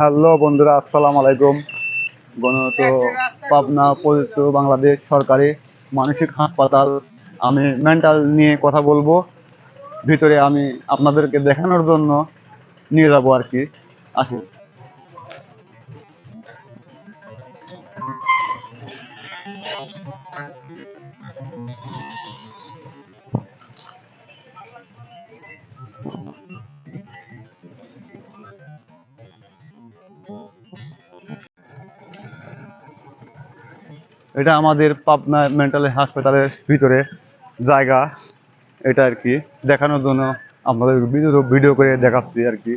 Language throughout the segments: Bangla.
হ্যালো বন্ধুরা, আসসালাম আলাইকুম। গণত পাবনা পবিত্র বাংলাদেশ সরকারি মানসিক হাসপাতাল। আমি মেন্টাল নিয়ে কথা বলব। ভিতরে আমি আপনাদেরকে দেখানোর জন্য নিয়ে যাব আর কি। আসুন। এটা আমাদের পাবনা মেন্টাল হাসপাতালের ভিতরে জায়গা। এটা আর কি। দেখানোর জন্য আপনাদের ভিডিও করে দেখাচ্ছি আর কি।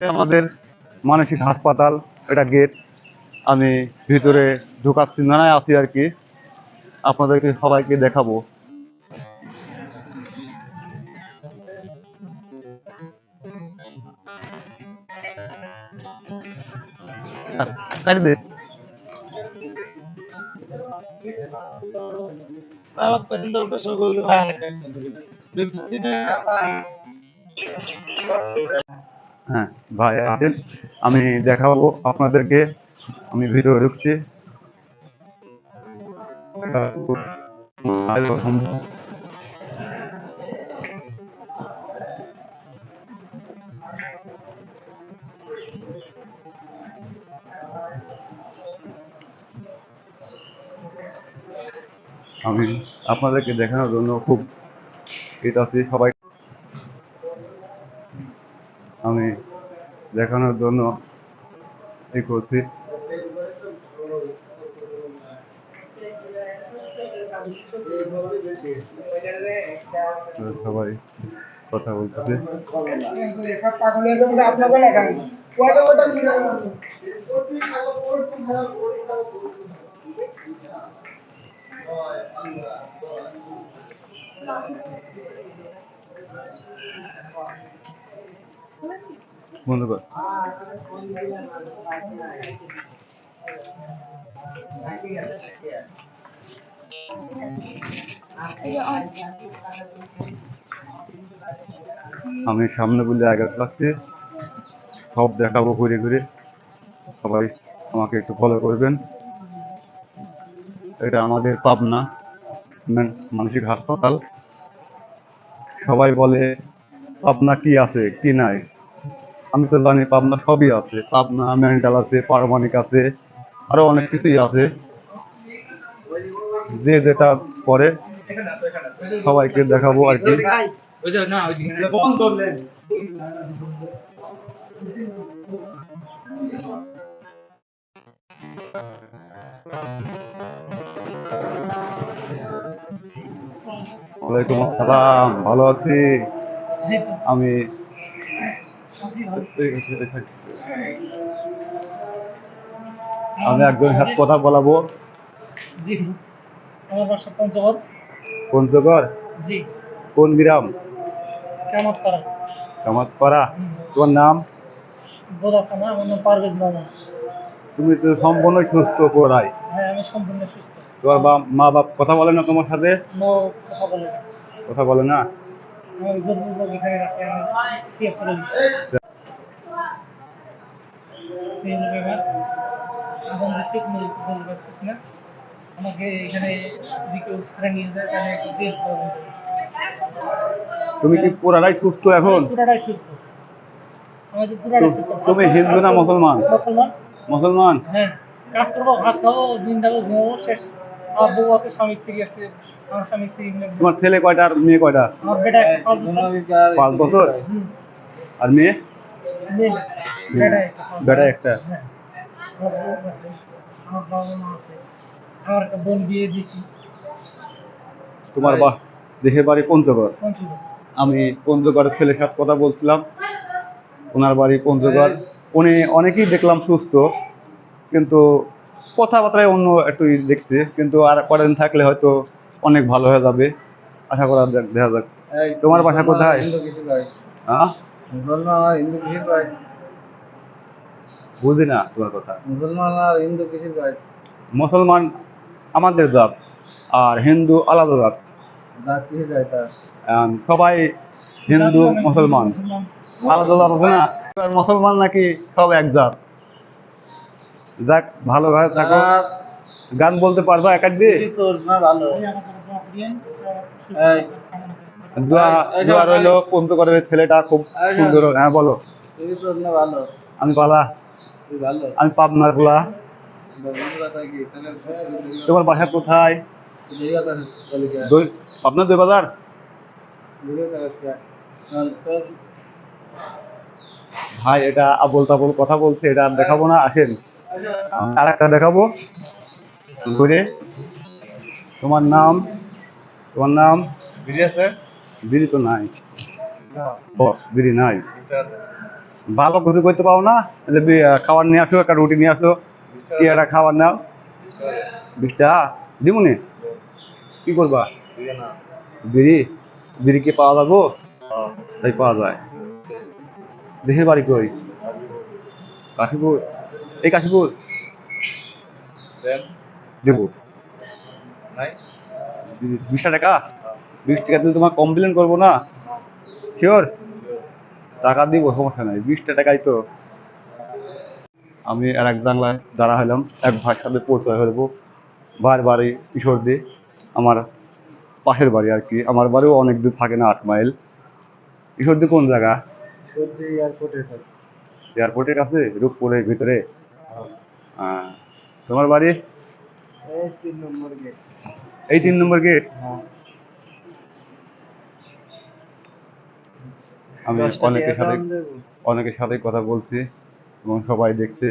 আমাদের মানসিক হাসপাতাল, এটা গেট। আমি ভিতরে ঢুকাচ্ছি না আছি আর কি। আপনাদেরকে সবাইকে দেখাবো। হ্যাঁ ভাই আমি দেখাবো আপনাদেরকে। আমি ভিডিও ঢুকছি। আমি আপনাদেরকে দেখানোর জন্য খুব এটা সবাই। আমি দেখানোর জন্য এই করছি। সবাই কথা বলতেছে। কর আমি সামনে বলে আগে যাচ্ছি সব দেখাবো ঘুরে ঘুরে। সবাই আমাকে একটু ফলো করবেন। এটা আমাদের পাবনা মানসিক হাসপাতাল। সবাই বলে, পাবনা কি আছে, কি নাই? আমি তো জানি পাবনা সবই আছে। পাবনা, মেন্টাল আছে পারমাণিক আছে, আরও অনেক কিছুই আছে। যে যেটা পরে সবাইকে দেখাবো আর কি। ওয়ালাইকুম আসসালাম, ভালো আছি? আমি আমি একজন সাথে কথা বলাবো। আমার বাসা পঞ্চগড় পঞ্চগড় জি। কোন গ্রাম? করা কামাতপাড়া। তোমার নাম? বোধা আমার নাম পারভেজ বাবা। তুমি তো সম্পূর্ণ সুস্থ পড়াই হ্যাঁ আমি সম্পূর্ণ সুস্থ। তোমার মা বাপ কথা বলে না তোমার সাথে? নো কথা বলে না। কথা বলে না? আমি জরুরি আমাকে এখানে যদি নিয়ে যায় তাহলে বেশ প্রবলেম তুমি কি পুরাটাই সুস্থ এখন? পুরাটাই সুস্থ। আমাদের পুরাটাই সুস্থ। তুমি হিন্দু না মুসলমান? মুসলমান। মুসলমান? হ্যাঁ। কাজ করব ভাত খাব দিন যাব ঘুমাবো শেষ। আমার বউ আছে স্বামী স্ত্রী আছে আমার স্বামী স্ত্রী তোমার ছেলে কয়টা আর মেয়ে কয়টা? আমার বেটা পাঁচ বছর। আর মেয়ে? বেটা একটা। হ্যাঁ। আমার বউ আছে আমার বাবা মা আছে। আমার একটা বোন বিয়ে দিয়েছি। তোমার বা দেশের বাড়ি পঞ্চগড়। আমি ছেলের সাথে কথা বলছিলাম। ওনার বাড়ি পঞ্চগড় উনি অনেকেই দেখলাম সুস্থ কিন্তু কথাবার্তায় অন্য একটু দেখছি কিন্তু আর কদিন থাকলে হয়তো অনেক ভালো হয়ে যাবে। আশা করা যাক দেখা যাক। তোমার বাসা কোথায়? হ্যাঁ? বুঝি না তোমার কথা। মুসলমান আর হিন্দু কিসের মুসলমান আমাদের জাত আর হিন্দু আলাদা জাত। সবাই হিন্দু মুসলমান। আলাদা জাত আছে না? মুসলমান নাকি সব এক জাত। যাক ভালোভাবে থাকো। গান বলতে পারবা দিয়ে ভালো এই, দোয়া রইল করে ছেলেটা খুব সুন্দর। হ্যাঁ বলো। ভালো। আমি পালা। আমি পাবনার পোলা। তোমার বাসা কোথায়? কি দই বাজার? ভাই এটা আবল তাবল কথা বলছে এটা আর দেখাবো না আসেন। আর একটা দেখাবো তোমার নাম? তোমার নাম? বিড়ি আছে? বিড়ি তো নাই। বিড়ি নাই। ভালো কিছু করতে পারো না? খাবার নিয়ে আসো একটা রুটি নিয়ে আসো। একটা খাবার নাও। বিশটা দিমুনি? কি করবা? বিড়ি? বিড়ি কি পাওয়া যাব? তাই পাওয়া যায়। দেশের বাড়ি কই? কাশীপুর। এই কাশীপুর। দেবো বিশটা টাকা? বিশ টাকা দিলে তোমার কমপ্লেন করব না? শিওর টাকা দিব, সমস্যা নাই। বিশটা টাকাই তো। আমি আর এক বাংলায় দাঁড়া হলাম এক ভাইয়ের সাথে পরিচয় হইব ভাইয়ের বাড়ি কিশোর দিয়ে আমার পাশের বাড়ি আর কি। আমার বাড়িও অনেক দূর থাকে না আট মাইল। কিশোর দিয়ে কোন জায়গা? এয়ারপোর্টের কাছে। রূপপুরের ভিতরে? আহ, তোমার বাড়ি? এই তিন নম্বর গেট। হ্যাঁ। আমি অনেকের সাথে অনেকের সাথে কথা বলছি। এবং সবাই দেখছে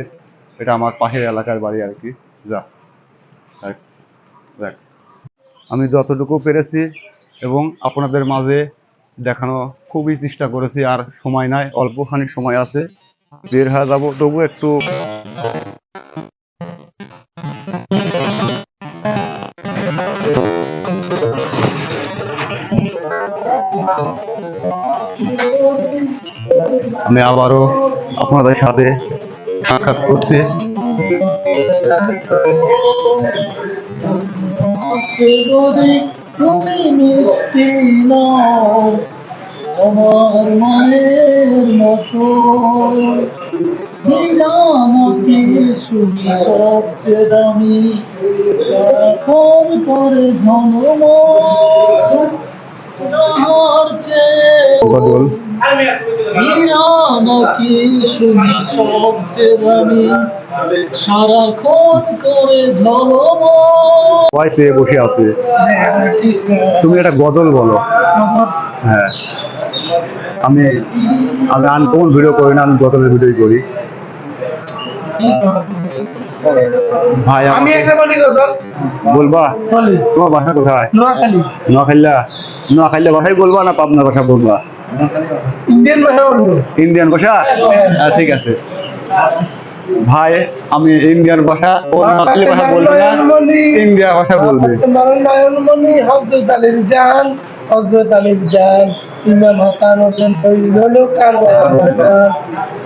এটা আমার পাশের এলাকার বাড়ি আর কি। যা যাক। আমি যতটুকু পেরেছি এবং আপনাদের মাঝে দেখানো খুবই চেষ্টা করেছি, আর সময় নাই, অল্পখানি সময় আছে। বের হয়ে যাব, তবু একটু। আমি আবারও আপনাদের সাথে সাক্ষাৎ নাও আমার মায়ের মতো। আমাকে শুনি সবচেয়ে দামি। সারাক্ষণ তাহার চেয়ে বদল নাকি শুনি সবচেয়ে দামি। সারাক্ষণ করে ধনম সবাই পেয়ে বসে আছে। তুমি একটা গজল বলো। হ্যাঁ। আমি আমি আনকমন ভিডিও করি না আমি গজলের ভিডিও করি। ভাই আমি একটা বলি গজল। বলবা? বলি। তোমার বাসা কোথায়? নোয়াখালী। নোয়াখাইলা ভাষাই বলবা না পাবনা ভাষা বলবা? ইন্ডিয়ান ইন্ডিয়ান ভাষা? হ্যাঁ ঠিক আছে। ভাই আমি ইন্ডিয়ান ভাষা ও নোয়াখালী ভাষা বলবে না ইন্ডিয়া ভাষা বলবে। নয়নমণি হজরত আলীর জান হজরত আলীর জান ইমাম হাসান হোসেন শহীদ হলো কারবালার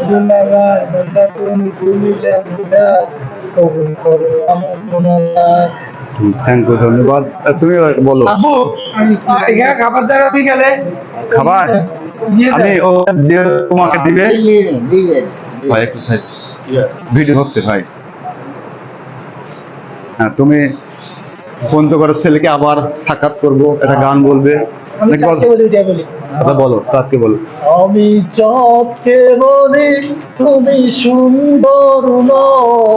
দুনাগার বান্দা তুমি তুমি জানতা কবুল করো আমার গুনাহগার থ্যাংক ইউ ধন্যবাদ। তুমি বলো। এখানে খাবার দাবার বিকালে খাবার? আমি ও তোমাকে দিবে? ভাই একটু ভিডিও হচ্ছে ভাই। হ্যাঁ তুমি ফোন তো করার ছেলেকে আবার সাক্ষাৎ করব একটা গান বলবে। বল- বলি আচ্ছা বলো সাথে বলো। আমি চাঁদকে বলি তুমি সুন্দর নও।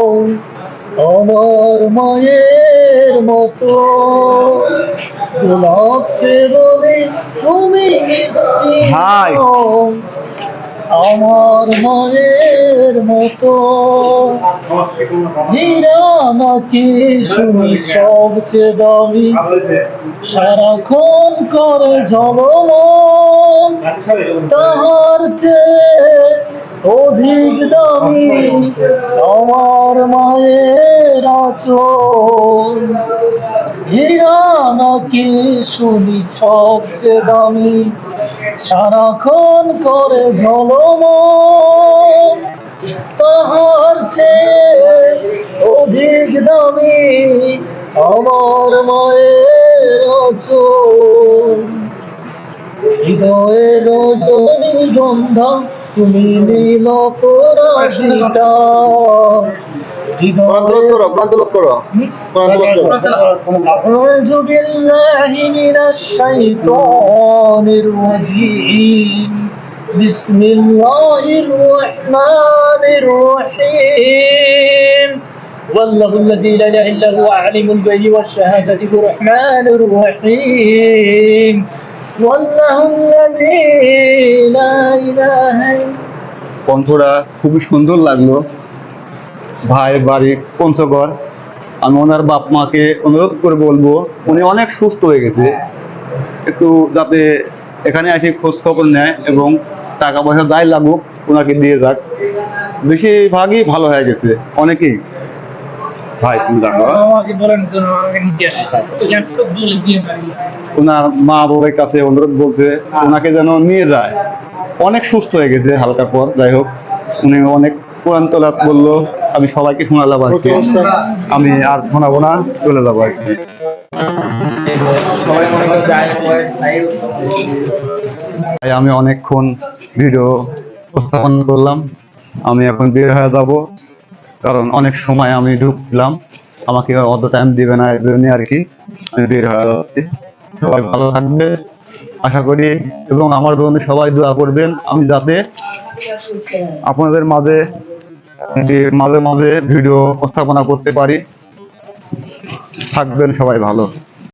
আমার মায়ের মতো। গোলাপকে বলি তুমি মিষ্টি আমার মায়ের মতো। হীরা নাকি শুনি সবচেয়ে দামি। সারাক্ষণ করে ঝলমল। তাহার চেয়ে অধিক দামি আমার মায়ের আচল হীরা নাকি শুনি সবচেয়ে দামি, সারাক্ষণ করে ঝলমল। তাহার চেয়ে অধিক দামি আমার মায়ের অচল হৃদয়ের রজনী গন্ধা তুমি নীল পরাজিতা কোরআন তেলাওয়াত করো কোরআন তেলাওয়াত করো কোরআন তেলাওয়াত করো أعوذ بالله من الشيطان الرجيم بسم الله الرحمن الرحيم والله الذي لا اله الا هو عالم الغيب والشهاده الرحمن الرحيم কণ্ঠটা খুবই সুন্দর লাগল। ভাই বাড়ি পঞ্চগড়। আমি ওনার বাপ মাকে অনুরোধ করে বলব, উনি অনেক সুস্থ হয়ে গেছে। একটু যাতে এখানে আসে খোঁজ খবর নেয় এবং টাকা পয়সা যাই লাগুক ওনাকে দিয়ে যাক। বেশিরভাগই ভালো হয়ে গেছে, অনেকেই। ভাই তুমি জানো? পারি ওনার মা বাবার কাছে অনুরোধ বলছে ওনাকে যেন নিয়ে যায়। অনেক সুস্থ হয়ে গেছে হালকা পর যাই হোক। উনি অনেক কোরআন তোলাত বলল আমি সবাইকে শোনালাম আর কি আমি আর শোনাবো না চলে যাব আর কি তাই আমি অনেকক্ষণ ভিডিও উপস্থাপন করলাম। আমি এখন বের হয়ে যাব। কারণ অনেক সময় আমি ঢুকছিলাম। আমাকে অত টাইম দিবে না এর জন্য আর কি বের হয়ে সবাই ভালো থাকবে, আশা করি। এবং আমার বন্ধু সবাই দোয়া করবেন, আমি যাতে আপনাদের মাঝে মাঝে মাঝে ভিডিও উপস্থাপনা করতে পারি। থাকবেন সবাই ভালো।